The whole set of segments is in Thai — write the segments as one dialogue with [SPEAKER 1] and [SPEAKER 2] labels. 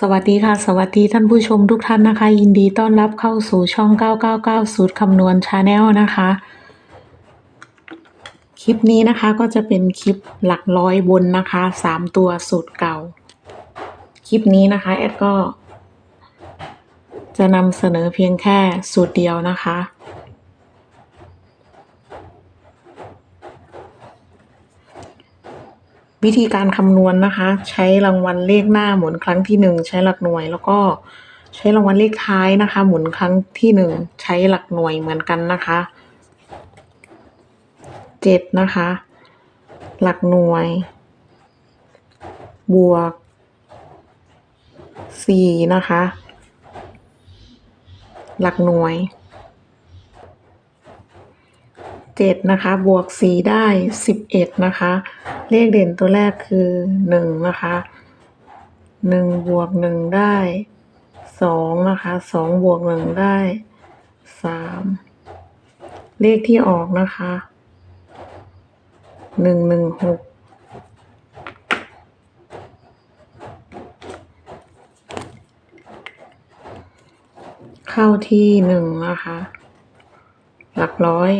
[SPEAKER 1] สวัสดีค่ะ สวัสดีท่านผู้ชมทุกท่านนะคะ ยินดีต้อนรับเข้าสู่ช่อง 999 สูตรคำนวณชาแนลนะคะ คลิปนี้นะคะก็จะเป็นคลิปหลักร้อยบนนะคะสามตัวสูตรเก่า คลิปนี้นะคะ แอดก็ จะนำเสนอเพียงแค่สูตรเดียวนะคะ วิธีการคำนวณนะคะ ใช้รางวัลเลขหน้าหมุนครั้งที่หนึ่งใช้หลักหน่วย แล้วก็ใช้รางวัลเลขท้ายนะคะ หมุนครั้งที่หนึ่งใช้หลักหน่วยเหมือนกันนะคะเจ็ดนะคะ หลักหน่วย บวกสี่นะคะ หลักหน่วยเจ็ดนะคะ บวกสี่ได้สิบเอ็ดนะคะ เลขเด่นตัวแรกคือหนึ่งนะคะหนึ่งบวกหนึ่งได้สองนะคะสองบวกหนึ่งได้สามเลขที่ออกนะคะหนึ่งหนึ่งหกเข้าที่หนึ่งนะคะ หลักร้อย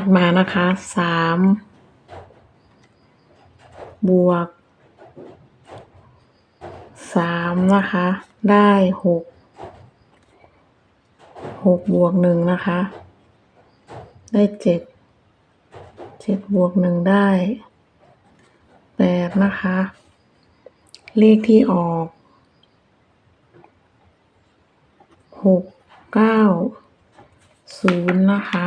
[SPEAKER 1] ถัดมานะคะสามบวกสามนะคะ ได้หกหกบวกหนึ่งนะคะ ได้เจ็ดเจ็ดบวกหนึ่งได้แปดนะคะ เลขที่ออกหกเก้าศูนย์นะคะ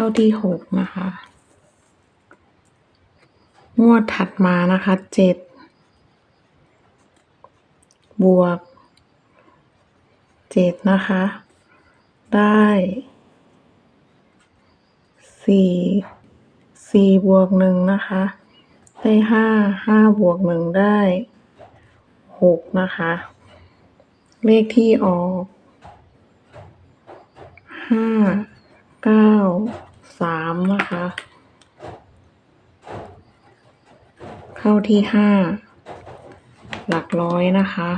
[SPEAKER 1] เข้าที่หกนะคะ งวดถัดมานะคะเจ็ดบวกเจ็ดนะคะ ได้สี่สี่บวกหนึ่งนะคะ ได้ห้าห้าบวกหนึ่งได้หกนะคะ เลขที่ออกห้าเก้า สามนะคะ เข้าที่ห้าหลักร้อยนะคะ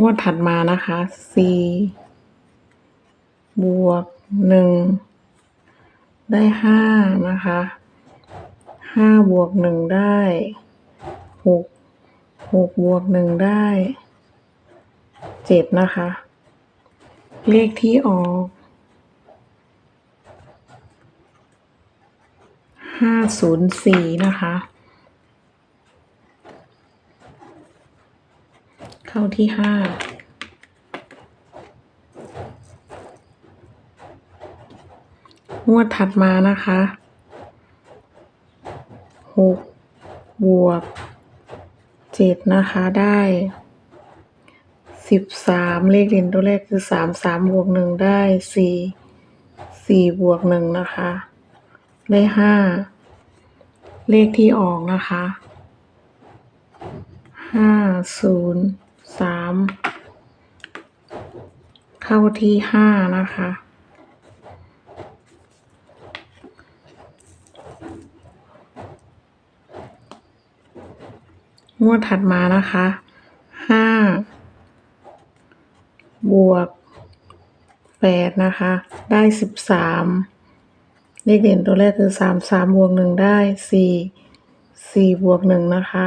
[SPEAKER 1] งวดถัดมานะคะสี่บวกหนึ่งได้ห้านะคะห้าบวกหนึ่งได้หกหกบวกหนึ่งได้เจ็ดนะคะ เลขที่ออก ห้าศูนย์สี่นะคะ เข้าที่ห้างวดถัดมานะคะหกบวกเจ็ดนะคะได้สิบสามเลขเด่นตัวแรกคือสามสามบวกหนึ่งได้สี่สี่บวกหนึ่งนะคะ ได้ห้าเลขที่ออกนะคะห้าศูนย์สามเข้าที่ห้านะคะ งวดถัดมานะคะห้าบวกแปดนะคะ ได้สิบสาม เลขเด่นตัวแรกคือสามสามบวกหนึ่งได้สี่สี่บวกหนึ่งนะคะ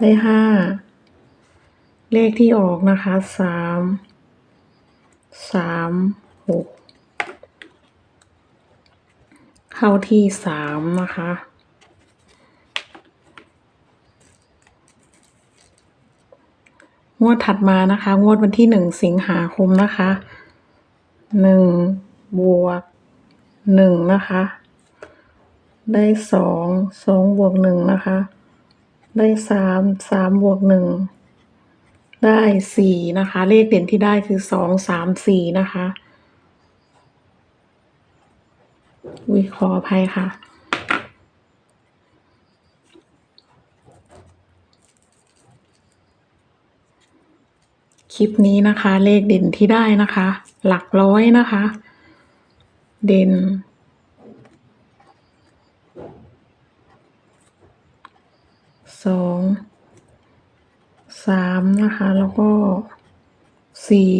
[SPEAKER 1] ได้ห้าเลขที่ออกนะคะสามสามหกเข้าที่สามนะคะงวดถัดมานะคะ งวดวันที่หนึ่งสิงหาคมนะคะหนึ่งบวก หนึ่งนะคะ ได้สองสองบวกหนึ่งนะคะ ได้สามสามบวกหนึ่งได้สี่นะคะ เลขเด่นที่ได้คือสองสามสี่นะคะวิขออภัยค่ะ คลิปนี้นะคะ เลขเด่นที่ได้นะคะ หลักร้อยนะคะ เด่น สอง สามนะคะ แล้วก็สี่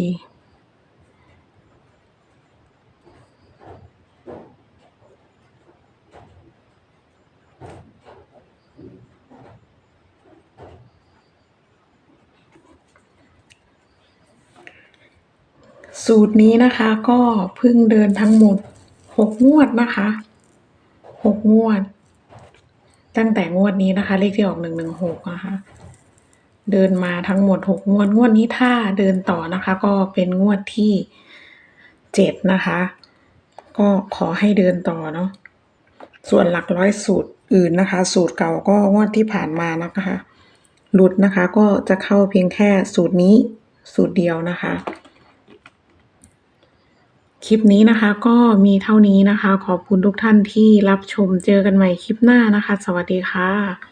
[SPEAKER 1] สูตรนี้นะคะก็เพิ่งเดินทั้งหมด กงวดนะคะหกงวด ตั้งแต่งวดนี้นะคะ เลขที่ออกหนึ่งหนึ่งหกนะคะ เดินมาทั้งหมดหกงวด งวดนี้ถ้าเดินต่อนะคะ ก็เป็นงวดที่เจ็ดนะคะ ก็ขอให้เดินต่อเนาะส่วนหลักร้อยสูตรอื่นนะคะ สูตรเก่าก็งวดที่ผ่านมานะคะ หลุดนะคะก็จะเข้าเพียงแค่สูตรนี้สูตรเดียวนะคะ คลิปนี้นะคะก็มีเท่านี้นะคะ ขอบคุณทุกท่านที่รับชมเจอกันใหม่คลิปหน้านะคะ สวัสดีค่ะ